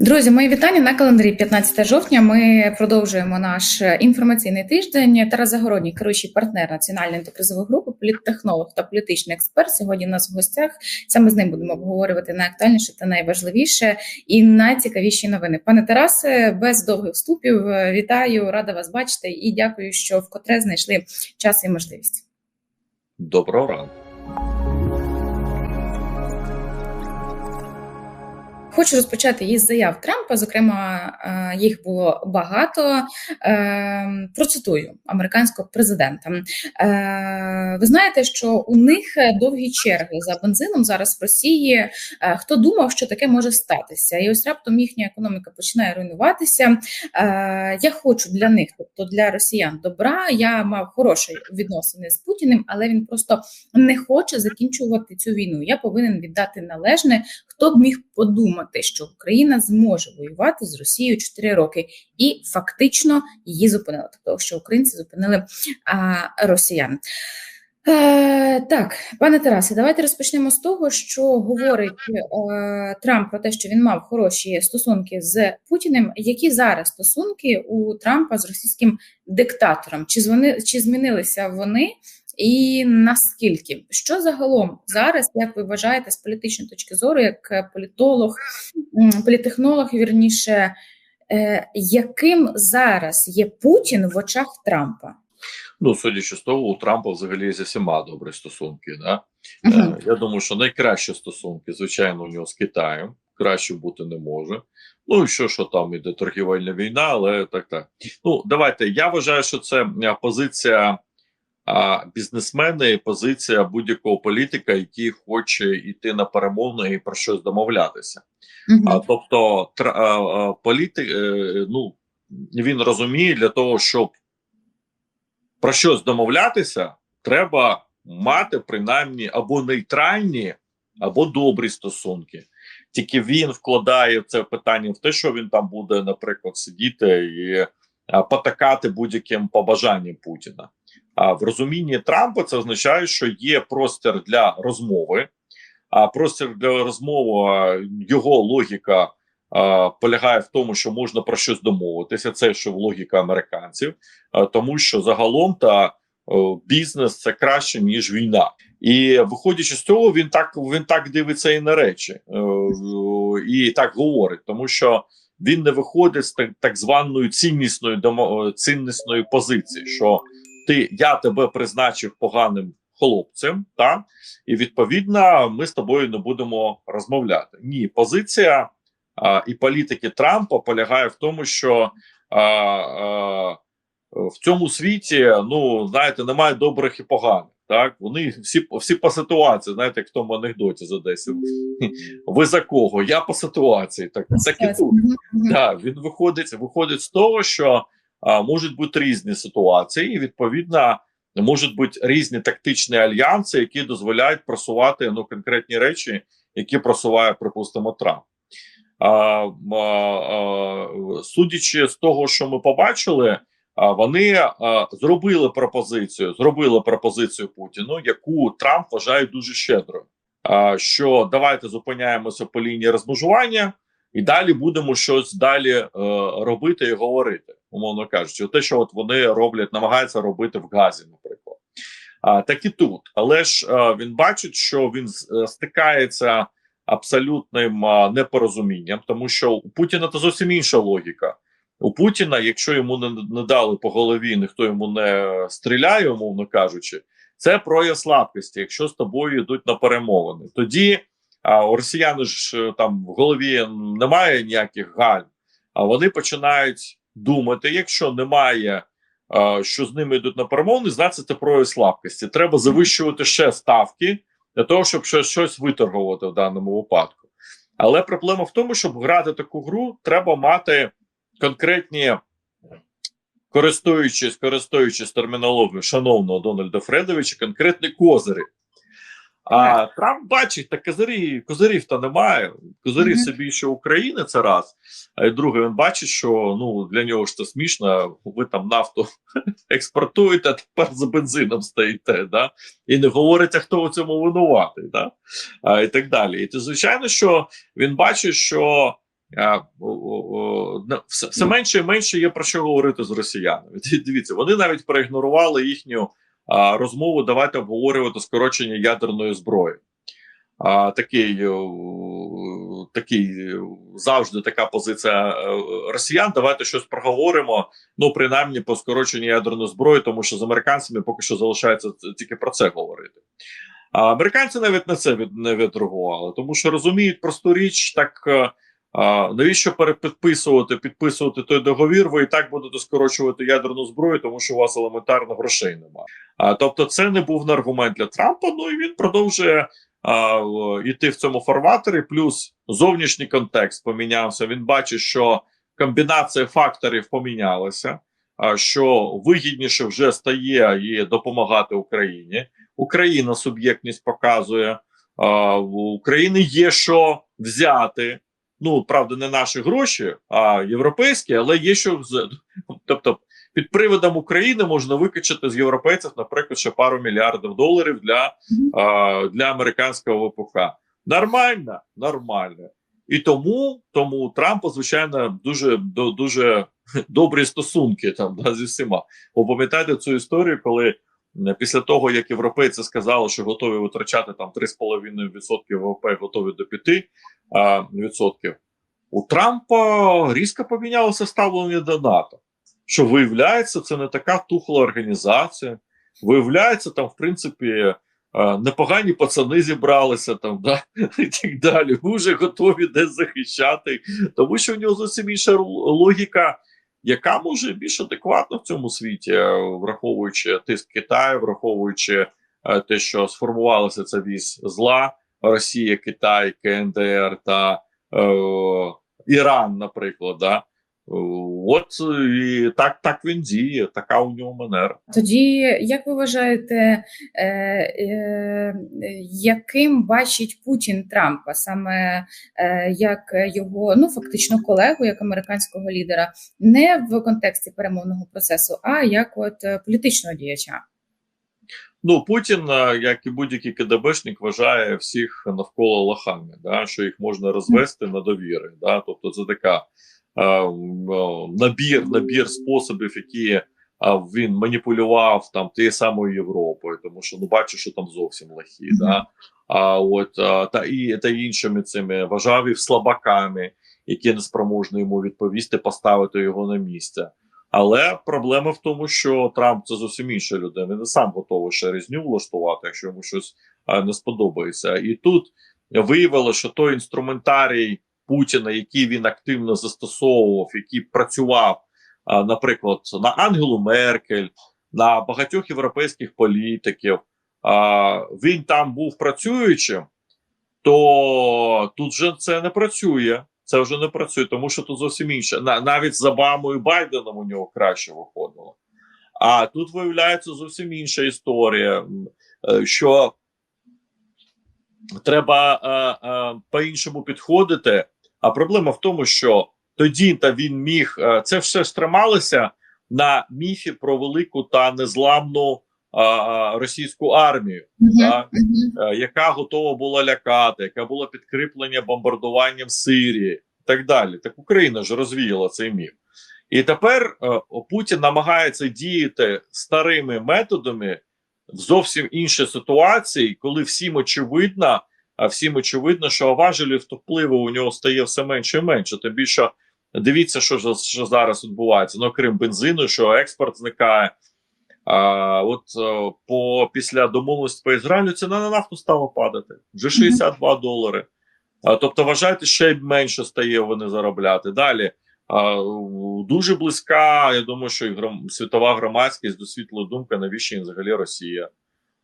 Друзі, мої вітання на календарі 15 жовтня. Ми продовжуємо наш інформаційний тиждень. Тарас Загородній, керуючий партнер національної антикризової групи, політтехнолог та політичний експерт. Сьогодні у нас в гостях саме з ним будемо обговорювати найактуальніше та найважливіше і найцікавіші новини. Пане Тарасе, без довгих вступів вітаю, рада вас бачити і дякую, що вкотре знайшли час і можливість. Доброго ранку. Хочу розпочати із заяв Трампа. Зокрема, е, їх було багато. Е, процитую американського президента. Е, ви знаєте, що у них довгі черги за бензином зараз в Росії. Хто думав, що таке може статися? І ось раптом їхня економіка починає руйнуватися. Я хочу для них, тобто для росіян, добра. Я мав хороші відносини з Путіним, але він просто не хоче закінчувати цю війну. Я повинен віддати належне, хто б міг подумати те, що Україна зможе воювати з Росією 4 роки, і фактично її зупинили. Тобто, що українці зупинили а, росіян. Е, Так, пане Тарасе, давайте розпочнемо з того, що говорить е, Трамп про те, що він мав хороші стосунки з Путіним. Які зараз стосунки у Трампа з російським диктатором? Чи звони, чи змінилися вони? І наскільки що загалом зараз, як ви вважаєте, з політичної точки зору, як політолог, політехнолог, вірніше, е, яким зараз є Путін в очах Трампа? Ну, судячи з того, у Трампа взагалі зі всіма добрі стосунки. Да? Угу. Я думаю, що найкращі стосунки, звичайно, у нього з Китаєм краще бути не може. Ну і що, що там іде торгівельна війна, але так так. Ну, давайте. Я вважаю, що це позиція а бізнесмени позиція будь-якого політика, який хоче йти на перемовини і про щось домовлятися. Uh -huh. А, Тобто, політик, е, ну він розуміє, для того, щоб про щось домовлятися, треба мати принаймні або нейтральні, або добрі стосунки. Тільки він вкладає це питання в те, що він там буде, наприклад, сидіти і потакати будь-яким побажанням Путіна. А в розумінні Трампа це означає, що є простір для розмови. А простір для розмови його логіка а, полягає в тому, що можна про щось домовитися. Це що логіка американців, а, тому що загалом та бізнес це краще ніж війна, і виходячи з цього, він так він так дивиться і на речі, о, і так говорить, тому що він не виходить з так, так званої ціннісної ціннісної позиції. що ти я тебе призначив поганим хлопцем, та і відповідно ми з тобою не будемо розмовляти. Ні, позиція а, і політики Трампа полягає в тому, що а, а, в цьому світі ну знаєте, немає добрих і поганих. Так, вони всі всі по ситуації, знаєте, як в тому анекдоті з Одесі. Ви за кого? Я по ситуації. Так так і тут. Так, Він виходить, виходить з того, що можуть бути різні ситуації, і відповідно можуть бути різні тактичні альянси, які дозволяють просувати ну конкретні речі, які просуває, припустимо, Трамп. А, а, а, Судячи з того, що ми побачили, а, вони а, зробили пропозицію, зробили пропозицію Путіну, яку Трамп вважає дуже щедрою. А, Що давайте зупиняємося по лінії розмежування і далі будемо щось далі е, робити і говорити, умовно кажучи, те, що от вони роблять, намагаються робити в Газі, наприклад. А так і тут, але ж е, він бачить, що він е, стикається абсолютним е, непорозумінням, тому що у Путіна це зовсім інша логіка. У Путіна, якщо йому не, не дали по голові, ніхто йому не стріляє, умовно кажучи, це прояв слабкості. Якщо з тобою йдуть на перемовини, тоді. А у росіян ж там в голові немає ніяких галь, а вони починають думати: якщо немає, що з ними йдуть на перемовини, значить це прояв слабкості. Треба завищувати ще ставки для того, щоб щось виторгувати в даному випадку. Але проблема в тому, щоб грати таку гру, треба мати конкретні. Користуючись користуючись термінологією шановного Дональда Фредовича, конкретні козири, а Трамп бачить, та козирі, козирів то немає. Козирі mm -hmm. це більше України, це раз. А друге, він бачить, що ну для нього ж це смішно. Ви там нафту експортуєте, а тепер за бензином стоїте, да? і не говорите, хто у цьому винуватий, да? а, і так далі. І то, звичайно, що він бачить, що а, о, о, все, все менше і менше є про що говорити з росіянами. Дивіться, вони навіть проігнорували їхню розмову. Давайте обговорювати скорочення ядерної зброї. А, Такий такий завжди така позиція е, росіян. Давайте щось проговоримо. Ну, принаймні, по скороченню ядерної зброї, тому що з американцями поки що залишається тільки про це говорити. А американці навіть на це від, не відреагували, тому що розуміють просту річ, так е, навіщо перепідписувати, підписувати той договір? Ви і так будете скорочувати ядерну зброю, тому що у вас елементарно грошей немає. А тобто, це не був аргумент для Трампа. Ну і він продовжує а, йти в цьому фарватері. Плюс зовнішній контекст помінявся. Він бачить, що комбінація факторів помінялася. А що вигідніше вже стає і допомагати Україні. Україна суб'єктність показує. А, в України є що взяти. Ну правда, не наші гроші, а європейські, але є що тобто під приводом України можна викачати з європейців, наприклад, ще пару мільярдів доларів для а, для американського ВПК. Нормально, нормально. І тому тому Трампа, звичайно, дуже дуже добрі стосунки там да, зі всіма. Ви пам'ятаєте цю історію, коли після того як європейці сказали, що готові витрачати там 3,5% ВВП, готові до 5%, у Трампа різко помінялося ставлення до НАТО що виявляється, це не така тухла організація. Виявляється, там, в принципі, е, непогані пацани зібралися там, да, і так далі. Вже готові десь захищати, тому що в нього зовсім інша логіка, яка може більш адекватна в цьому світі, е, враховуючи тиск Китаю, враховуючи е, те, що сформувалася ця вісь зла Росія, Китай, КНДР та е, Іран, наприклад. да, От і так так він діє, така у нього манера. Тоді як ви вважаєте, е, е, яким бачить Путін Трампа саме е, як його ну фактично колегу, як американського лідера, не в контексті перемовного процесу, а як от політичного діяча? Ну Путін, як і будь-який КДБшник, вважає всіх навколо лохами, да, що їх можна розвести на довіри. Да, тобто це така. Е, набір набір способів, які е, він маніпулював там тією самою Європою, тому що ну бачу, що там зовсім лахі. Mm -hmm. да? А от е, та і та іншими цими вважав їх слабаками, які не спроможні йому відповісти, поставити його на місце. Але проблема в тому, що Трамп це зовсім інша людина. Він не сам готовий ще різню влаштувати, якщо йому щось не сподобається. І тут виявилося, що той інструментарій. Путіна, який він активно застосовував, який працював, наприклад, на Ангелу Меркель, на багатьох європейських політиків, він там був працюючим, то тут вже це не працює. Це вже не працює, тому що тут зовсім інше. Навіть з Обамою Байденом у нього краще виходило. А тут виявляється зовсім інша історія, е, що треба е, е, по-іншому підходити. А проблема в тому, що тоді та він міг е, це все стрималося на міфі про велику та незламну а, російську армію, -huh. так, uh яка готова була лякати, яка була підкріплення бомбардуванням Сирії і так далі. Так Україна ж розвіяла цей міф. І тепер е, Путін намагається діяти старими методами в зовсім іншій ситуації, коли всім очевидно. А всім очевидно, що важелів впливу у нього стає все менше і менше. Тим більше дивіться, що що зараз відбувається. Ну, крім бензину, що експорт зникає. А от е, по після домовленості по Ізраїлю ціна на нафту стала падати вже 62 mm -hmm. долари. А, тобто, вважайте, ще менше стає вони заробляти. Далі а, дуже близька. Я думаю, що і гром, світова громадськість до світлої думки, навіщо їм взагалі Росія,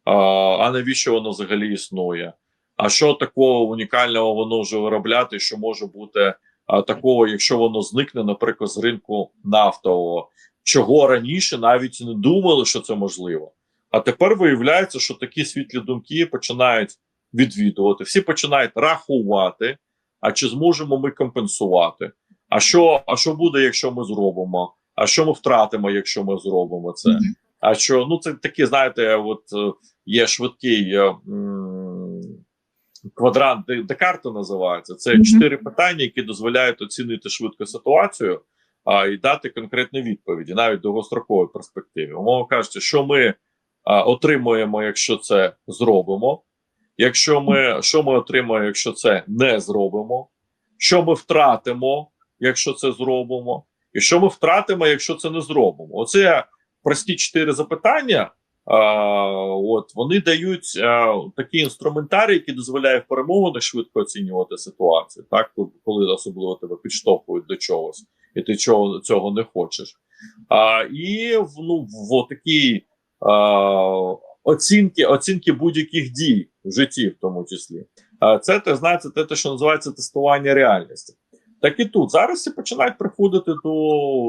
а, а навіщо воно взагалі існує? А що такого унікального воно вже виробляти, що може бути а, такого, якщо воно зникне, наприклад, з ринку нафтового, чого раніше навіть не думали, що це можливо. А тепер виявляється, що такі світлі думки починають відвідувати, всі починають рахувати. А чи зможемо ми компенсувати? А що а що буде, якщо ми зробимо? А що ми втратимо, якщо ми зробимо це? А що ну це такі, знаєте, от е, є швидкий. Е, квадрант Декарта називається. Це чотири питання, які дозволяють оцінити швидко ситуацію а, і дати конкретні відповіді, навіть в довгостроковій перспективі. Умовно кажучи, що ми а, отримуємо, якщо це зробимо. Якщо ми що ми отримаємо, якщо це не зробимо, що ми втратимо, якщо це зробимо, і що ми втратимо, якщо це не зробимо. Оце прості чотири запитання. От вони дають такий інструментарій, який дозволяє в перемовинах швидко оцінювати ситуацію, так коли особливо тебе підштовхують до чогось, і ти чого цього не хочеш. А, І ну в такій а, оцінки оцінки будь-яких дій в житті, в тому числі. А, Це те знаєте, те, те, що називається тестування реальності. Так і тут зараз починають приходити до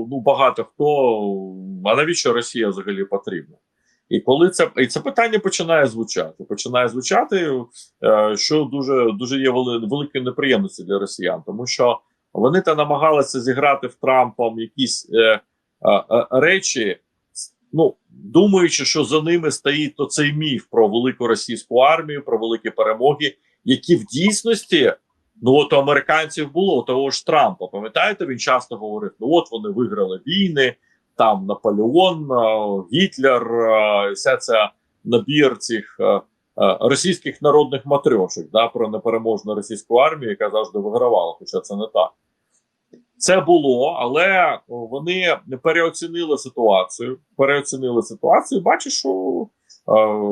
ну багато хто. А навіщо Росія взагалі потрібна? І коли це і це питання починає звучати, починає звучати, е, що дуже дуже є вели, великою неприємністю для росіян, тому що вони та намагалися зіграти в Трампом якісь е, е, е, речі, ну думаючи, що за ними стоїть то цей міф про велику російську армію, про великі перемоги, які в дійсності. Ну, от у американців було того ж Трампа. Пам'ятаєте, він часто говорив: ну от вони виграли війни, там Наполеон, Гітлер, вся ця набір цих російських народних матрьошок да, про непереможну російську армію, яка завжди вигравала, хоча це не так. Це було, але вони переоцінили ситуацію. Переоцінили ситуацію. Бачиш, що е,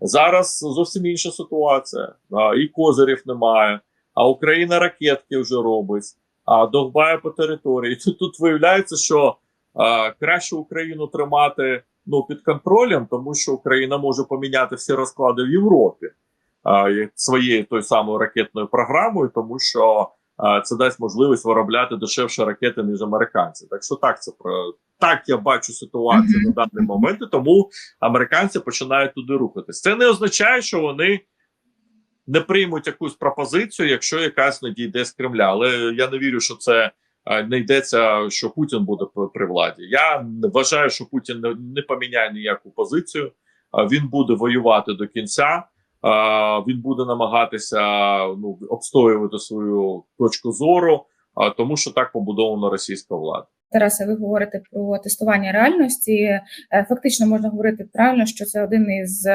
зараз зовсім інша ситуація, е, і козирів немає. А Україна ракетки вже робить, а довбає по території. Тут, тут виявляється, що краще Україну тримати ну, під контролем, тому що Україна може поміняти всі розклади в Європі своєю той самою ракетною програмою, тому що це дасть можливість виробляти дешевше ракети ніж американці. Так що так це про так я бачу ситуацію на даний момент, тому американці починають туди рухатись. Це не означає, що вони не приймуть якусь пропозицію, якщо якась надійде з Кремля. Але я не вірю, що це не йдеться, що Путін буде при владі. Я вважаю, що Путін не, поміняє ніяку позицію. Він буде воювати до кінця. Він буде намагатися ну обстоювати свою точку зору, тому що так побудована російська влада. Тарасе, ви говорите про тестування реальності. Е, фактично можна говорити правильно, що це один із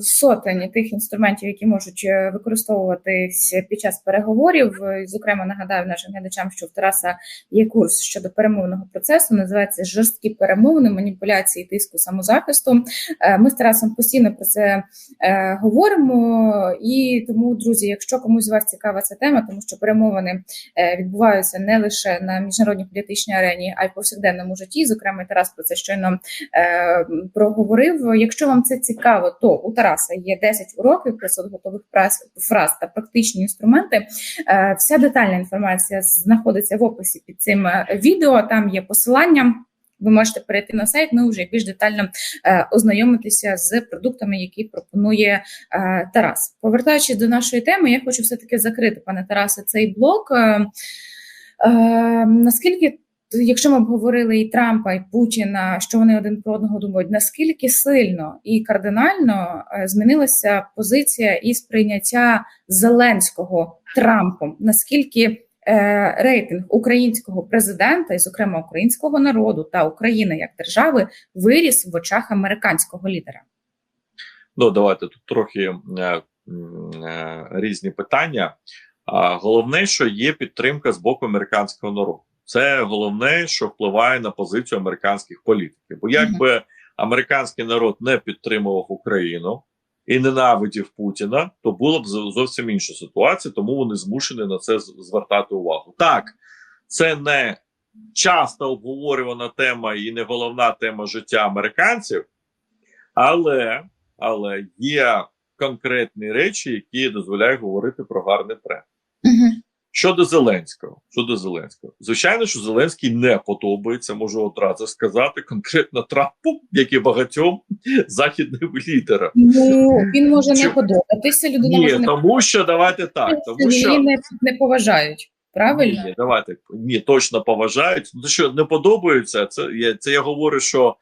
сотень тих інструментів, які можуть е, використовуватись під час переговорів. Зокрема, нагадаю нашим глядачам, що в Тараса є курс щодо перемовного процесу, називається жорсткі перемовини, маніпуляції, тиску самозахисту. Е, ми з Тарасом постійно про це говоримо. І тому, друзі, якщо комусь з вас цікава ця тема, тому що перемовини відбуваються не лише на міжнародній політичній арені, а й повсякденному житті. Зокрема, Тарас про це щойно проговорив. Якщо вам це цікаво, то у Тараса є 10 уроків 500 готових фраз та практичні інструменти. Е, вся детальна інформація знаходиться в описі під цим е, відео. Там є посилання. Ви можете перейти на сайт, ну вже більш детально е, ознайомитися з продуктами, які пропонує е, Тарас. Повертаючись до нашої теми, я хочу все таки закрити, пане Тарасе, цей блок. Е, е, наскільки якщо ми обговорили і Трампа, і Путіна, що вони один про одного думають, наскільки сильно і кардинально е, змінилася позиція і сприйняття Зеленського Трампом? Наскільки е, рейтинг українського президента, і, зокрема, українського народу та України як держави, виріс в очах американського лідера? Ну, давайте тут трохи е, е, різні питання. Головне, що є підтримка з боку американського народу. Це головне, що впливає на позицію американських політиків. Бо якби американський народ не підтримував Україну і ненавидів Путіна, то була б зовсім інша ситуація, тому вони змушені на це звертати увагу. Так, це не часто обговорювана тема і не головна тема життя американців, але, але є конкретні речі, які дозволяють говорити про гарний тренд. Щодо Зеленського, щодо Зеленського, звичайно, що Зеленський не подобається, можу одразу сказати конкретно Трампу, як і багатьом західним лідерам. Ну він може Чому? не подобатися. Людина Ні, може не тому що давайте так, тому що не, не поважають. Правильно, ні, давайте ні, точно поважають. Ну що не подобаються. Це я це я говорю, що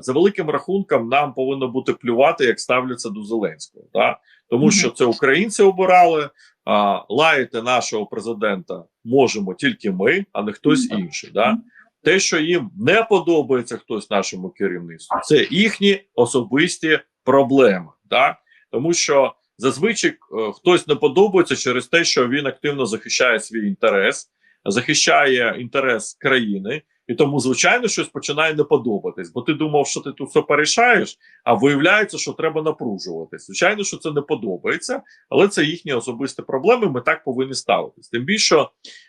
за великим рахунком нам повинно бути плювати, як ставляться до Зеленського, да? тому що це українці обирали. А, лаяти нашого президента можемо тільки ми, а не хтось інший. Да? Те, що їм не подобається хтось нашому керівництву, це їхні особисті проблеми. Да? Тому що зазвичай е, хтось не подобається через те, що він активно захищає свій інтерес, захищає інтерес країни, і тому, звичайно, щось починає не подобатись, бо ти думав, що ти тут все порішаєш, а виявляється, що треба напружуватись. Звичайно, що це не подобається, але це їхні особисті проблеми. Ми так повинні ставитись. Тим більше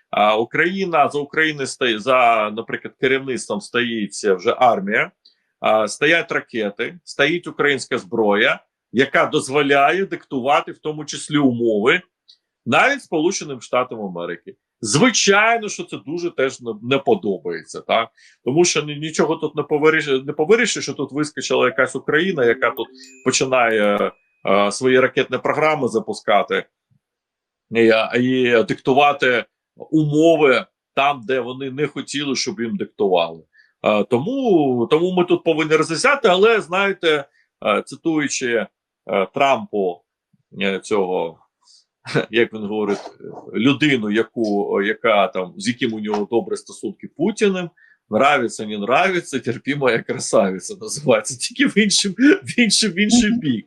а, Україна за України стає за, наприклад, керівництвом стоїть вже армія, а, стоять ракети, стоїть українська зброя, яка дозволяє диктувати в тому числі умови навіть Сполученим Штатам Америки. Звичайно, що це дуже теж не подобається, так тому що нічого тут не повирішує, не повирішує, що тут вискочила якась Україна, яка тут починає е, свої ракетні програми запускати і, і диктувати умови там, де вони не хотіли, щоб їм диктували. Е, тому тому ми тут повинні роз'ясняти, але знаєте, е, цитуючи е, Трампу е, цього. як він говорить, людину, яку яка там з яким у нього добрі стосунки Путіним. Нравиться, не нравиться, терпімо як красавиця називається тільки в інший, в інший, в інший бік.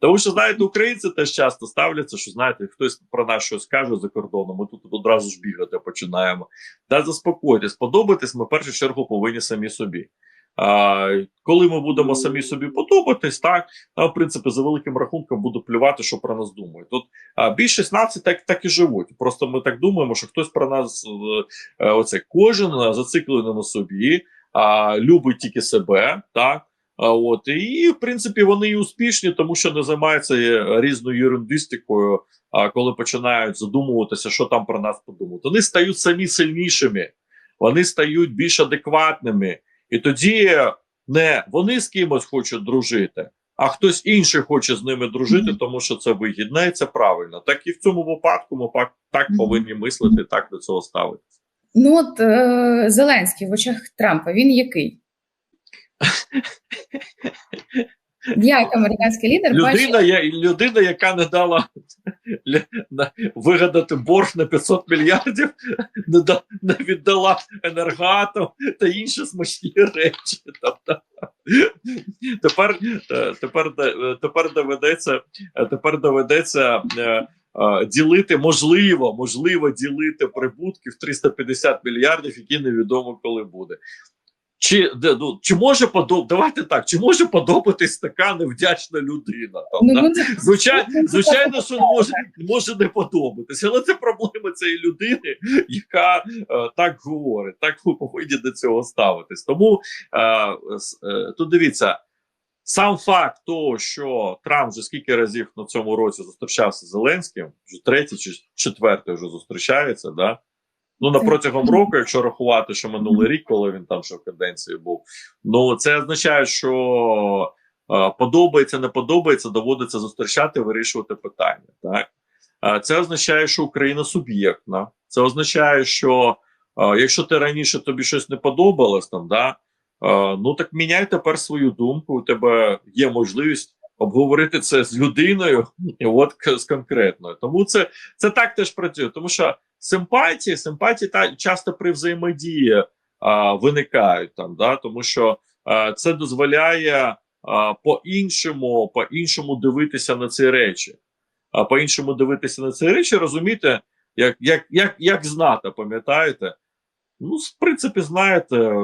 Тому що, знаєте, українці теж часто ставляться, що знаєте, хтось про нас щось каже за кордоном, ми тут одразу ж бігати починаємо. Та заспокойтесь, подобатись ми в першу чергу повинні самі собі. Коли ми будемо самі собі подобатись, так в принципі за великим рахунком буду плювати, що про нас думають. А, більшість націй так так і живуть. Просто ми так думаємо, що хтось про нас е, оце кожен зациклений на собі, а, любить тільки себе, так. А от і в принципі вони і успішні, тому що не займаються різною ерундистикою. А коли починають задумуватися, що там про нас подумають, вони стають самі сильнішими, вони стають більш адекватними. І тоді не вони з кимось хочуть дружити, а хтось інший хоче з ними дружити, тому що це вигідно і це правильно. Так і в цьому випадку ми так, повинні мислити, так до цього ставитися. Ну от е Зеленський в очах Трампа він який? Як американський лідер людина, бачить... я, людина, яка не дала вигадати борг на 500 мільярдів, не да, не віддала енергатом та інші смачні речі. Тобто, тепер тепер, тепер доведеться тепер доведеться е, е, ділити можливо, можливо ділити прибутки в 350 мільярдів, які невідомо коли буде. Чи ну, чи може подоб... давайте так, чи може подобатись така невдячна людина? Там, ну, да? Звичайно, звичайно, що може може не подобатися, але це проблема цієї людини, яка е, так говорить. Так ви повинні до цього ставитись. Тому е, е, тут дивіться, сам факт того, що Трамп вже скільки разів на цьому році зустрічався з Зеленським, вже третій чи четвертий вже зустрічається. да? Ну на протягом року, якщо рахувати, що минулий рік, коли він там ще в каденції був, ну це означає, що е, подобається, не подобається, доводиться зустрічати, вирішувати питання. Так е, це означає, що Україна суб'єктна. Це означає, що е, якщо ти раніше тобі щось не подобалось, там да е, ну так міняй тепер свою думку. У тебе є можливість обговорити це з людиною, і от з конкретною. Тому це це так теж працює, тому що симпатії, симпатії та часто при взаємодії а, виникають там, да, тому що а, це дозволяє а, по-іншому, по-іншому дивитися на ці речі. А по-іншому дивитися на ці речі, розумієте, як як, як, як знати, пам'ятаєте? Ну, в принципі, знаєте,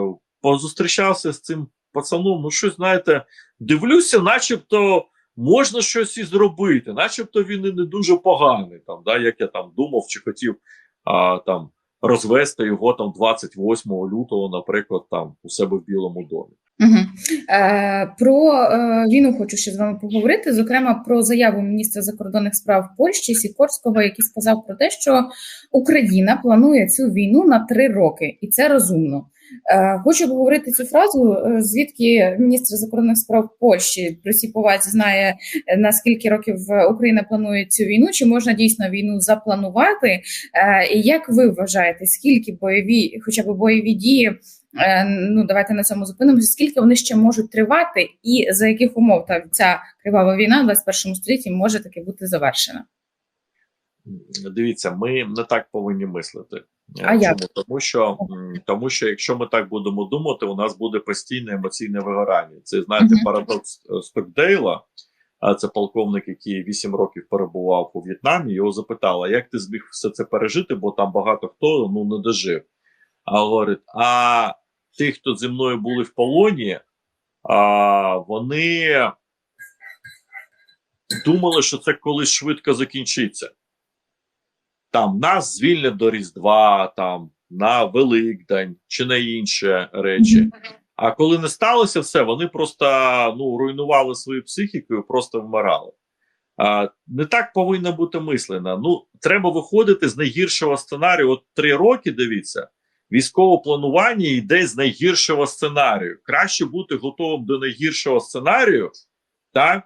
позустрічався з цим пацаном, ну щось знаєте, дивлюся, начебто можна щось і зробити, начебто він і не дуже поганий, там, да, як я там думав чи хотів а, там розвести його там 28 лютого, наприклад, там у себе в Білому домі. Угу. Е, Про е, війну хочу ще з вами поговорити. Зокрема, про заяву міністра закордонних справ Польщі Сікорського, який сказав про те, що Україна планує цю війну на три роки, і це розумно. Е, хочу обговорити цю фразу, е, звідки міністр закордонних справ Польщі при всій повазі знає е, на скільки років Україна планує цю війну, чи можна дійсно війну запланувати? І як ви вважаєте, скільки бойові, хоча б бойові дії Е, Ну давайте на цьому зупинимося. Скільки вони ще можуть тривати, і за яких умов та ця кривава війна в 21 столітті може таки бути завершена? Дивіться, ми не так повинні мислити. А як? Тому що тому що якщо ми так будемо думати, у нас буде постійне емоційне вигорання. Це знаєте, Мгм. парадокс е, Стокдейла. А це полковник, який 8 років перебував у В'єтнамі. Його запитали, як ти зміг все це пережити, бо там багато хто ну не дожив. А говорить: а ті, хто зі мною були в полоні, а, вони думали, що це колись швидко закінчиться. Там нас звільнять до Різдва, там на Великдень чи на інші речі. А коли не сталося все, вони просто ну, руйнували свою психіку і просто вмирали. А, не так повинно бути мислено. Ну, треба виходити з найгіршого сценарію. От три роки дивіться, військове планування йде з найгіршого сценарію. Краще бути готовим до найгіршого сценарію, так,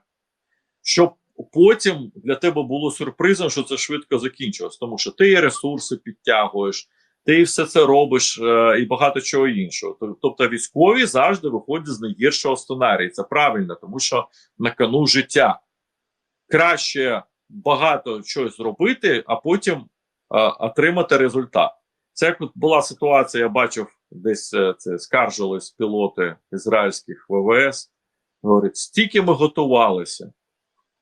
щоб потім для тебе було сюрпризом, що це швидко закінчилось. Тому що ти ресурси підтягуєш, ти все це робиш е, і багато чого іншого. Тобто військові завжди виходять з найгіршого сценарію. Це правильно, тому що на кону життя. Краще багато чогось зробити, а потім е, отримати результат. Це як була ситуація, я бачив, десь е, це скаржились пілоти ізраїльських ВВС. Говорять, стільки ми готувалися,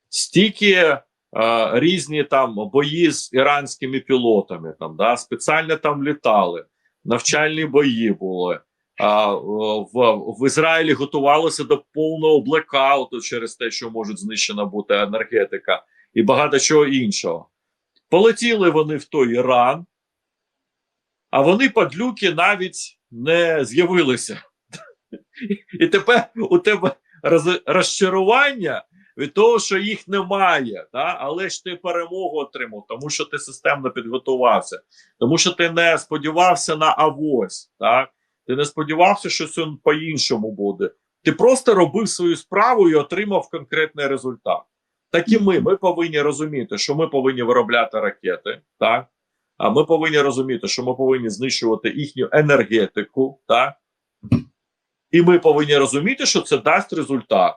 стільки е, різні там бої з іранськими пілотами, там, да, спеціально там літали, навчальні бої були. А, в, в Ізраїлі готувалися до повного блекауту через те, що може знищена бути енергетика, і багато чого іншого. Полетіли вони в той Іран, а вони падлюки навіть не з'явилися. І тепер у тебе розчарування від того, що їх немає, та? але ж ти перемогу отримав, тому що ти системно підготувався, тому що ти не сподівався на авось, так? ти не сподівався, що це по-іншому буде. Ти просто робив свою справу і отримав конкретний результат. Так і ми. Ми повинні розуміти, що ми повинні виробляти ракети, так? А ми повинні розуміти, що ми повинні знищувати їхню енергетику, так? І ми повинні розуміти, що це дасть результат.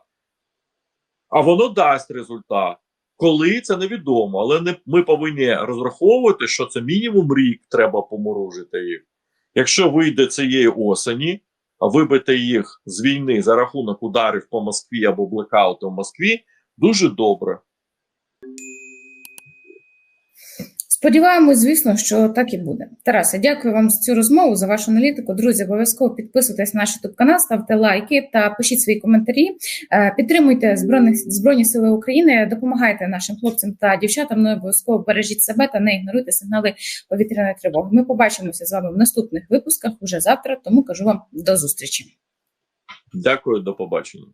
А воно дасть результат. Коли це невідомо, але не, ми повинні розраховувати, що це мінімум рік треба поморожити їх. Якщо вийде цієї осені, вибити їх з війни за рахунок ударів по Москві або блекауту в Москві, дуже добре. Сподіваємось, звісно, що так і буде. Тарасе, дякую вам за цю розмову, за вашу аналітику. Друзі, обов'язково підписуйтесь на наш youtube канал, ставте лайки та пишіть свої коментарі. Е, Підтримуйте збройних збройні сили України, допомагайте нашим хлопцям та дівчатам. Ну і обов'язково бережіть себе та не ігноруйте сигнали повітряної тривоги. Ми побачимося з вами в наступних випусках уже завтра. Тому кажу вам до зустрічі. Дякую, до побачення.